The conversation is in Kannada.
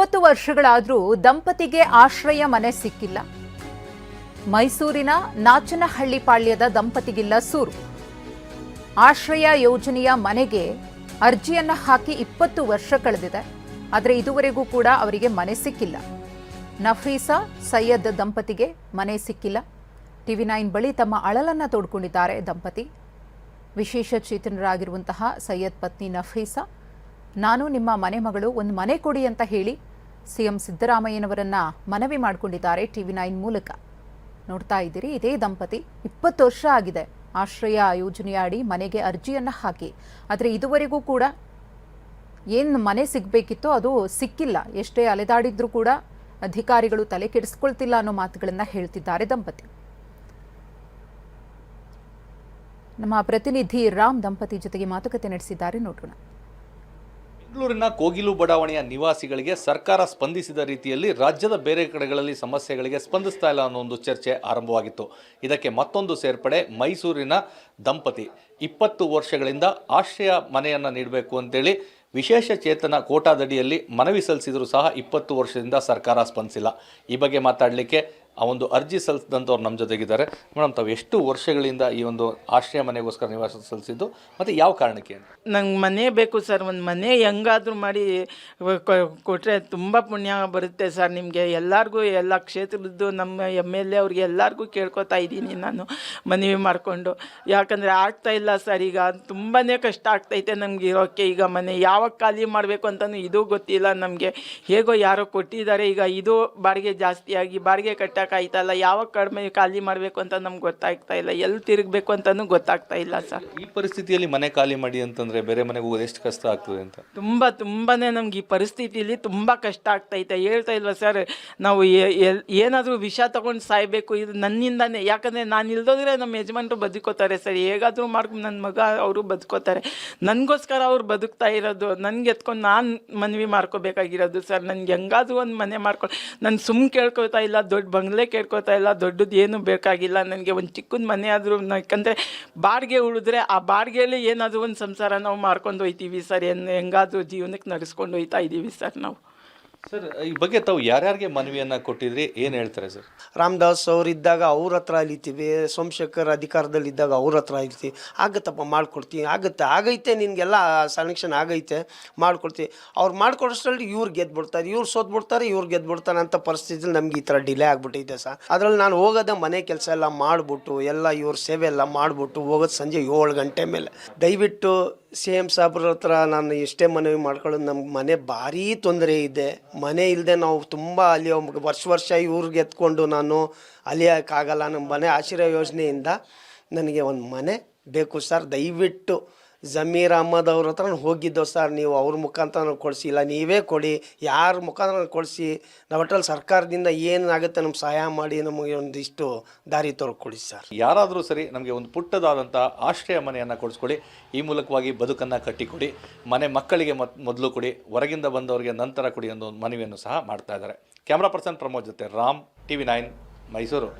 ಇಪ್ಪತ್ತು ವರ್ಷಗಳಾದರೂ ದಂಪತಿಗೆ ಆಶ್ರಯ ಮನೆ ಸಿಕ್ಕಿಲ್ಲ. ಮೈಸೂರಿನ ನಾಚನಹಳ್ಳಿ ಪಾಳ್ಯದ ದಂಪತಿಗಿಲ್ಲ ಸೂರು. ಆಶ್ರಯ ಯೋಜನೆಯ ಮನೆಗೆ ಅರ್ಜಿಯನ್ನು ಹಾಕಿ ಇಪ್ಪತ್ತು ವರ್ಷ ಕಳೆದಿದೆ. ಆದರೆ ಇದುವರೆಗೂ ಕೂಡ ಅವರಿಗೆ ಮನೆ ಸಿಕ್ಕಿಲ್ಲ. ನಫೀಸಾ ಸೈಯದ್ ದಂಪತಿಗೆ ಮನೆ ಸಿಕ್ಕಿಲ್ಲ. ಟಿವಿ ನೈನ್ ಬಳಿ ತಮ್ಮ ಅಳಲನ್ನು ತೋಡ್ಕೊಂಡಿದ್ದಾರೆ ದಂಪತಿ. ವಿಶೇಷ ಚೇತನರಾಗಿರುವಂತಹ ಸೈಯದ್ ಪತ್ನಿ ನಫೀಸಾ, ನಾನು ನಿಮ್ಮ ಮನೆ ಮಗಳು, ಒಂದು ಮನೆ ಕೊಡಿ ಅಂತ ಹೇಳಿ ಸಿಎಂ ಸಿದ್ದರಾಮಯ್ಯನವರನ್ನ ಮನವಿ ಮಾಡಿಕೊಂಡಿದ್ದಾರೆ ಟಿವಿ ನೈನ್ ಮೂಲಕ. ನೋಡ್ತಾ ಇದ್ದೀರಿ, ಇದೇ ದಂಪತಿ. ಇಪ್ಪತ್ತು ವರ್ಷ ಆಗಿದೆ. ಆಶ್ರಯ ಯೋಜನೆಯ ಅಡಿ ಮನೆಗೆ ಅರ್ಜಿಯನ್ನ ಹಾಕಿ. ಆದರೆ ಇದುವರೆಗೂ ಕೂಡ ಏನು ಮನೆ ಸಿಗಬೇಕಿತ್ತೋ ಅದು ಸಿಕ್ಕಿಲ್ಲ. ಎಷ್ಟೇ ಅಲೆದಾಡಿದ್ರೂ ಕೂಡ ಅಧಿಕಾರಿಗಳು ತಲೆ ಕೆಡಿಸ್ಕೊಳ್ತಿಲ್ಲ ಅನ್ನೋ ಮಾತುಗಳನ್ನ ಹೇಳ್ತಿದ್ದಾರೆ ದಂಪತಿ. ನಮ್ಮ ಪ್ರತಿನಿಧಿ ರಾಮ್ ದಂಪತಿ ಜೊತೆಗೆ ಮಾತುಕತೆ ನಡೆಸಿದ್ದಾರೆ. ನೋಡೋಣ. ಬೆಂಗಳೂರಿನ ಕೋಗಿಲು ಬಡಾವಣೆಯ ನಿವಾಸಿಗಳಿಗೆ ಸರ್ಕಾರ ಸ್ಪಂದಿಸಿದ ರೀತಿಯಲ್ಲಿ ರಾಜ್ಯದ ಬೇರೆ ಕಡೆಗಳಲ್ಲಿ ಸಮಸ್ಯೆಗಳಿಗೆ ಸ್ಪಂದಿಸ್ತಾ ಇಲ್ಲ ಅನ್ನೋ ಒಂದು ಚರ್ಚೆ ಆರಂಭವಾಗಿತ್ತು. ಇದಕ್ಕೆ ಮತ್ತೊಂದು ಸೇರ್ಪಡೆ ಮೈಸೂರಿನ ದಂಪತಿ. ಇಪ್ಪತ್ತು ವರ್ಷಗಳಿಂದ ಆಶ್ರಯ ಮನೆಯನ್ನು ನೀಡಬೇಕು ಅಂತೇಳಿ ವಿಶೇಷ ಚೇತನ ಕೋಟಾದಡಿಯಲ್ಲಿ ಮನವಿ ಸಲ್ಲಿಸಿದರೂ ಸಹ ಇಪ್ಪತ್ತು ವರ್ಷದಿಂದ ಸರ್ಕಾರ ಸ್ಪಂದಿಸಿಲ್ಲ. ಈ ಬಗ್ಗೆ ಮಾತಾಡಲಿಕ್ಕೆ ಆ ಒಂದು ಅರ್ಜಿ ಸಲ್ಲಿಸಿದಂಥವ್ರು ನಮ್ಮ ಜೊತೆಗಿದ್ದಾರೆ. ಮೇಡಮ್, ತಾವು ಎಷ್ಟು ವರ್ಷಗಳಿಂದ ಈ ಒಂದು ಆಶ್ರಯ ಮನೆಗೋಸ್ಕರ ನಿವಾಸ ಸಲ್ಲಿಸಿದ್ದು? ಮತ್ತು ಯಾವ ಕಾರಣಕ್ಕೆ ನಂಗೆ ಮನೆ ಬೇಕು ಸರ್. ಒಂದು ಮನೆ ಹೆಂಗಾದರೂ ಮಾಡಿ ಕೊಟ್ಟರೆ ತುಂಬ ಪುಣ್ಯ ಬರುತ್ತೆ ಸರ್ ನಿಮಗೆ. ಎಲ್ಲರಿಗೂ ಎಲ್ಲ ಕ್ಷೇತ್ರದ್ದು ನಮ್ಮ ಎಂ ಎಲ್ ಎ ಅವ್ರಿಗೆ ಎಲ್ಲರಿಗೂ ಕೇಳ್ಕೊತಾ ಇದ್ದೀನಿ ನಾನು ಮನವಿ ಮಾಡಿಕೊಂಡು. ಯಾಕಂದರೆ ಆಗ್ತಾ ಇಲ್ಲ ಸರ್ ಈಗ. ತುಂಬಾ ಕಷ್ಟ ಆಗ್ತೈತೆ ನಮ್ಗೆ ಇರೋಕ್ಕೆ ಈಗ ಮನೆ. ಯಾವಾಗ ಖಾಲಿ ಮಾಡಬೇಕು ಅಂತಲೂ ಇದು ಗೊತ್ತಿಲ್ಲ ನಮಗೆ. ಹೇಗೋ ಯಾರೋ ಕೊಟ್ಟಿದ್ದಾರೆ. ಈಗ ಇದು ಬಾಡಿಗೆ ಜಾಸ್ತಿಯಾಗಿ ಬಾಡಿಗೆ ಆಗಿ ಬಾಡಿಗೆ ಇಲ್ಲ ಯಾವಾಗ ಕಡಿಮೆ ಖಾಲಿ ಮಾಡಬೇಕು ಅಂತ ನಮ್ಗೆ ಗೊತ್ತಾಗ್ತಾ ಇಲ್ಲ. ಎಲ್ಲಿ ತಿರುಗಬೇಕು ಅಂತಲೂ ಗೊತ್ತಾಗ್ತಾ ಇಲ್ಲ ಸರ್. ಈ ಪರಿಸ್ಥಿತಿಯಲ್ಲಿ ಮನೆ ಖಾಲಿ ಮಾಡಿ ಅಂತಂದ್ರೆ ಬೇರೆ ಮನೆಗೆ ಹೋಗೋದು ಎಷ್ಟು ಕಷ್ಟ ಆಗ್ತದೆ ಅಂತ? ತುಂಬ ತುಂಬಾ ನಮ್ಗೆ ಈ ಪರಿಸ್ಥಿತಿಯಲ್ಲಿ ತುಂಬ ಕಷ್ಟ ಆಗ್ತೈತೆ ಹೇಳ್ತಾ ಇಲ್ವಾ ಸರ್ ನಾವು ಏನಾದರೂ ವಿಷ ತಗೊಂಡು ಸಾಯಬೇಕು. ಇದು ನನ್ನಿಂದಾನೇ. ಯಾಕಂದರೆ ನಾನು ಇಲ್ದೋದ್ರೆ ನಮ್ಮ ಯಜಮಾನರು ಬದುಕೋತಾರೆ ಸರ್. ಹೇಗಾದರೂ ಮಾಡ್ಕೊಂಡು ನನ್ನ ಮಗ ಅವರು ಬದುಕೋತಾರೆ. ನನಗೋಸ್ಕರ ಅವ್ರು ಬದುಕ್ತಾ ಇರೋದು ನನಗೆ ಎತ್ಕೊಂಡು ನಾನು ಮನವಿ ಮಾಡ್ಕೋಬೇಕಾಗಿರೋದು ಸರ್. ನನಗೆ ಹೆಂಗಾದರೂ ಒಂದು ಮನೆ ಮಾಡ್ಕೊಂಡು ನಾನು ಸುಮ್ಮನೆ ಕೇಳ್ಕೊತಾ ಇಲ್ಲ ದೊಡ್ಡ ಬಂಗ್ಲೆ ಕೇಳ್ಕೊತಾ ಇಲ್ಲ, ದೊಡ್ಡದು ಏನು ಬೇಕಾಗಿಲ್ಲ, ನನಗೆ ಒಂದು ಚಿಕ್ಕದ ಮನೆ ಆದರೂ ಯಾಕಂದರೆ ಬಾಡಿಗೆ ಉಳಿದ್ರೆ ಆ ಬಾಡಿಗೆಯಲ್ಲಿ ಏನಾದರೂ ಒಂದು ಸಂಸಾರ ನಾವು ಮಾಡ್ಕೊಂಡು ಹೋಯ್ತೀವಿ ಸರ್. ಏನು ಹೆಂಗಾದ್ರೂ ಜೀವನಕ್ಕೆ ನಡೆಸ್ಕೊಂಡು ಹೋಯ್ತಾ ಇದ್ದೀವಿ ಸರ್ ನಾವು. ಸರ್, ಈ ಬಗ್ಗೆ ತಾವು ಯಾರ್ಯಾರಿಗೆ ಮನವಿಯನ್ನು ಕೊಟ್ಟಿದ್ರಿ? ಏನು ಹೇಳ್ತಾರೆ ಸರ್? ರಾಮದಾಸ್ ಅವರಿದ್ದಾಗ ಅವ್ರ ಹತ್ರ ಅಲಿತೀವಿ, ಸೋಮಶೇಖರ್ ಅಧಿಕಾರದಲ್ಲಿದ್ದಾಗ ಅವ್ರ ಹತ್ರ ಇರ್ತೀವಿ ಆಗತ್ತಪ್ಪ, ಮಾಡ್ಕೊಡ್ತೀನಿ. ಆಗುತ್ತೆ, ಆಗೈತೆ, ನಿನಗೆಲ್ಲ ಸೆಲೆಕ್ಷನ್ ಆಗೈತೆ ಮಾಡ್ಕೊಡ್ತೀವಿ ಅವ್ರು ಮಾಡ್ಕೊಡೋಷ್ಟರಲ್ಲಿ ಇವ್ರು ಗೆದ್ಬಿಡ್ತಾರೆ. ಇವ್ರು ಸೋತ್ಬಿಡ್ತಾರೆ ಇವ್ರು ಗೆದ್ಬಿಡ್ತಾರೆ ಅಂತ ಪರಿಸ್ಥಿತಿಲಿ ನಮ್ಗೆ ಈ ಥರ ಡಿಲೇ ಆಗ್ಬಿಟ್ಟೈತೆ ಸರ್. ಅದ್ರಲ್ಲಿ ನಾನು ಹೋಗೋದೇ ಮನೆ ಕೆಲಸ ಎಲ್ಲ ಮಾಡಿಬಿಟ್ಟು, ಎಲ್ಲ ಇವ್ರ ಸೇವೆ ಎಲ್ಲ ಮಾಡಿಬಿಟ್ಟು ಹೋಗೋದು ಸಂಜೆ ಏಳು ಗಂಟೆ ಮೇಲೆ. ದಯವಿಟ್ಟು ಸಿ ಎಂ ಸಾಬ್ರ ಹತ್ರ ನಾನು ಎಷ್ಟೇ ಮನವಿ ಮಾಡ್ಕೊಳ್ಳೋದು ನಮ್ಗೆ ಮನೆ ಭಾರೀ ತೊಂದರೆ ಇದೆ. ಮನೆ ಇಲ್ಲದೆ ನಾವು ತುಂಬ ಅಲ್ಲಿ ವರ್ಷ ವರ್ಷ ಇವ್ರಿಗೆ ಎತ್ಕೊಂಡು ನಾನು ಅಲಿಯೋಕ್ಕಾಗಲ್ಲ ನಮ್ಮ ಮನೆ ಆಶ್ರಯ ಯೋಜನೆಯಿಂದ ನನಗೆ ಒಂದು ಮನೆ ಬೇಕು ಸರ್. ದಯವಿಟ್ಟು ಜಮೀರ್ ಅಹಮದ್ ಅವ್ರ ಹತ್ರ ನಾನು ಹೋಗಿದ್ದೋ ಸರ್, ನೀವು ಅವ್ರ ಮುಖಾಂತರ ಕೊಡಿಸಿ. ಇಲ್ಲ, ನೀವೇ ಕೊಡಿ. ಯಾರ ಮುಖಾಂತರ ಕೊಡಿಸಿ. ನಾವು ಒಟ್ಟಲ್ಲಿ ಸರ್ಕಾರದಿಂದ ಏನಾಗುತ್ತೆ ನಮ್ಗೆ ಸಹಾಯ ಮಾಡಿ ನಮಗೆ ಒಂದಿಷ್ಟು ದಾರಿ ತೋರ್ಕೊಡಿ ಸರ್. ಯಾರಾದರೂ ಸರಿ ನಮಗೆ ಒಂದು ಪುಟ್ಟದಾದಂಥ ಆಶ್ರಯ ಮನೆಯನ್ನು ಕೊಡಿಸ್ಕೊಡಿ ಈ ಮೂಲಕವಾಗಿ ಬದುಕನ್ನು ಕಟ್ಟಿಕೊಡಿ. ಮನೆ ಮಕ್ಕಳಿಗೆ ಮೊದಲು ಕೊಡಿ. ಹೊರಗಿಂದ ಬಂದವರಿಗೆ ನಂತರ ಕೊಡಿ ಅನ್ನೋ ಒಂದು ಮನವಿಯನ್ನು ಸಹ ಮಾಡ್ತಾ ಇದ್ದಾರೆ. ಕ್ಯಾಮ್ರಾ ಪರ್ಸನ್ ಪ್ರಮೋದ್ ಜೊತೆ ರಾಮ್, ಟಿವಿ ನೈನ್, ಮೈಸೂರು.